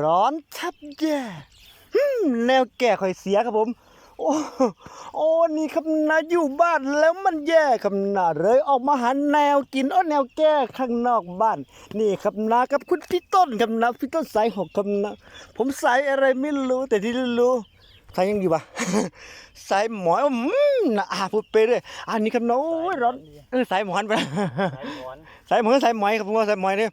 ร้อนแทบแย่ฮึแนวแก่ข่อยเสียครับผม โอ้โอ้นี่ครับนะอยู่บ้านแล้วมันแย่ครับนะเลยออกมาหาแนวกินอ้อแนวแก้ข้างนอกบ้าน นี่ครับนะกับคุณพี่ต้นครับนะพี่ต้นสายหกครับนะผมสายอะไรไม่รู้แต่ที่รู้สายยังอยู่ปะสายหมอนอืมนะอาพูดไปเลยอันนี้ครับนะโอ้ยร้อนเออสายหมอนไปสายหมอน สายหมอนสายไหมครับผมว่าสายไหมเนี่ย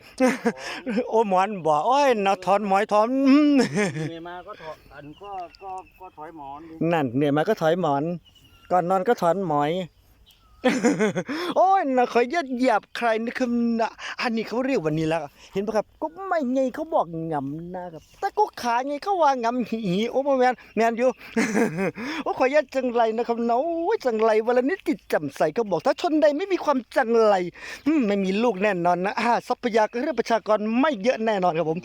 โอ้หมอนบอกโอ้ยนะถอนหมอยถอนอืมเหนื่อยมาก็ถอดอันก็ก็ก็ถอยหมอนดินั่นเนี่ยมาก็ถอยหมอน ก่อนนอนก็ถอนหมอย โอ้ยนะขอยยัดเหยียบใครนะครับนะอันนี้เขาเรียกวันนี้แล้ว เห็นปะครับ ก็ไม่ไงเขาบอกงำนะครับแต่ก็ขาไงเขาว่างำหีโอ้แมนแมนอยู่โอ้ขอยยัดจังไรนะครับนะโอ้ยจังไรวันละนิดจิตแจ่ำใสเขาบอกถ้าชนใดไม่มีความจังไรอืมไม่มีลูกแน่นอนนะอ่าทรัพยากรประชากรไม่เยอะแน่นอนครับผม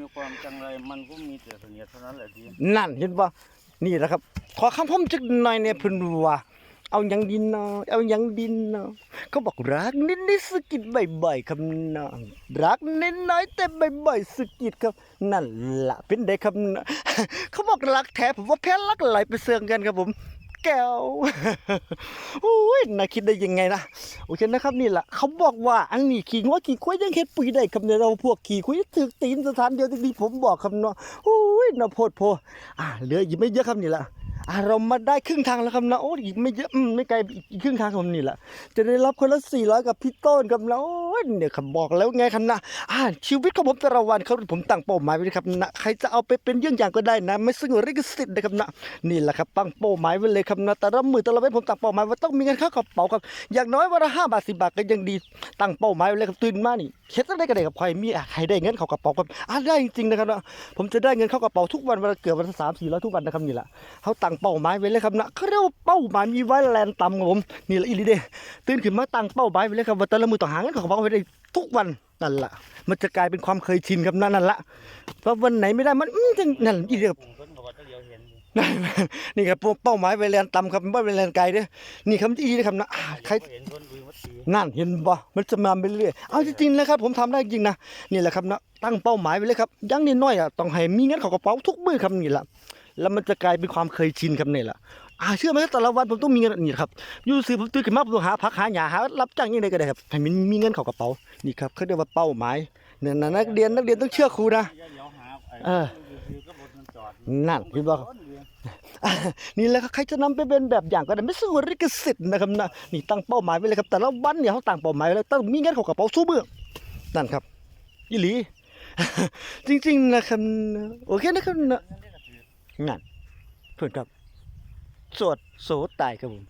มีความจังไรมันก็มีแต่เสนียดเท่านั้นแหละทีนั่นเห็นปะนี่แหละครับ ขอคำพมจักหน่อยเนี่ยเพิ่นว่า เอายังดินเนาะเอายังดินเนาะเขาบอกรักนิดนิดสกิดบ่อยๆครับเนาะรักนิดน้อยแต่บ่อยๆสกิดครับ นั่นละเป็นได้ครับเนะเขาบอกรักแท้ผมว่าแพ้รักไหลไปเสื่องกันครับผมแก้วโอ้ยน่าคิดได้ยังไงนะ โอเคนะครับนี่แหละเขาบอกว่าอันนี้ขี่งัวขี่ควายยังเฮ็ดปุ๋ยได้ครับเนี่ยเราพวกขี่ควายถึกตีนสถานเดียวที่ผมบอกครับเนาะโอ้ยน่าโพดโพอ่าเหลืออีกไม่เยอะครับนี่แหละ เรามาได้ครึ่งทางแล้วครับนะโอ้ยอีกไม่เยอะอืมไม่ไกลอีกครึ่งทางครับนี่แหละจะได้รับคนละ400กับพี่ต้นครับนะโอ้ ยเนี่ยครับบอกแล้วไงครับนะอ่าชีวิตของผมแต่ละวันเขาผมตั้งเป้าหมายไว้นะครับนะใครจะเอาไปเป็นเยี่ยงอย่างก็ได้นะ ไม่ซึ่งริขสิทธิ์นะครับนะนี่แหละครับตั้งเป้าหมายไว้เลยครับนะแต่ละมือแต่ละเว้นผมตั้งเป้าหมายว่าต้องมีเงินเข้ากระเป๋าครับอย่างน้อยวันละห้าบาทสิบาทก็ยังดีตั้งเป้าหมายไว้เลยครับตื่นมานี่เฮ็ดอะไรก็ได้กับใครมีใครได้เงินเข้ากระเป๋าครับอะได้จริงๆนะครับนะผมจะได้เงินเข้ากระเป๋าทุกวันวันละเกือบวันละสามสี่ร้อยทุกวันนะครับนี่แหละเขาตั้งเป้าหมายไว้เลยครับนะเขาเรียกว่าเป้าหมายมีไว้แลนต่ำครับผมนี่แหละอีหลีเด้ตื่นขึ้นมาตั้งเป้าหมายไว้เลยครับว่าแต่ละมือต้องหาเงินเข้ากระเป๋าไว้ได้ทุกวันนั่นแหละมันจะกลายเป็นความเคยชินครับนั่นนั่นละเพราะวันไหนไม่ได้มันอื้อจังนั่นอีเดียปุ่งเพิ่นก็ว่าเดียวเห็นอยู่ได้ไหมนี่ครับเป้าหมายไปแลนต่ำครับไม่ไปแลนไกลเด้อนี่คำที่นะครับนะอ่าใครนั่นเห็นบ่มันจะมาไปเรื่อยเอาจริงๆนะครับ ผมทำได้จริงนะนี่แหละครับนะตั้งเป้าหมายไว้เลยครับยังนิดน้อยอะต้องให้มีเงินเข้ากระเป๋าทุกมื้อครับนี่แหละ แล้วมันจะกลายเป็นความเคยชินครับเนี่แหละอาเชื่อไหมแต่ละวันผมต้องมีเงินนี่ครับอยู่ซื้อผมตื่นขึ้นมาผมต้องหาพักหาหยาหารับจ้างยังไงก็ได้ครับให้มันมีเงินเข้ากระเป๋านี่ครับเขาเรียกว่าเป้าหมายเนี่ยนะนักเรียนนักเรียนต้องเชื่อครูนะอย่าเดี๋ยวหาไอ้เอนั่นเห็นบ่ร้อนอยู่อะนี่แหละครับใครจะนำไปเป็นแบบอย่างก็ได้ไม่สู้ริกสิทธิ์นะครับนะนี่ตั้งเป้าหมายไว้เลยครับแต่ละวันเนี่ยเขาตั้งเป้าหมายไว้แล้วต้องมีเงินเข้ากระเป๋าสู้เบื่อนั่นครับยี่หลีจริงๆนะครับโอเคนะครับ นั่นเพื่อนครับ สวดโสตายครับผม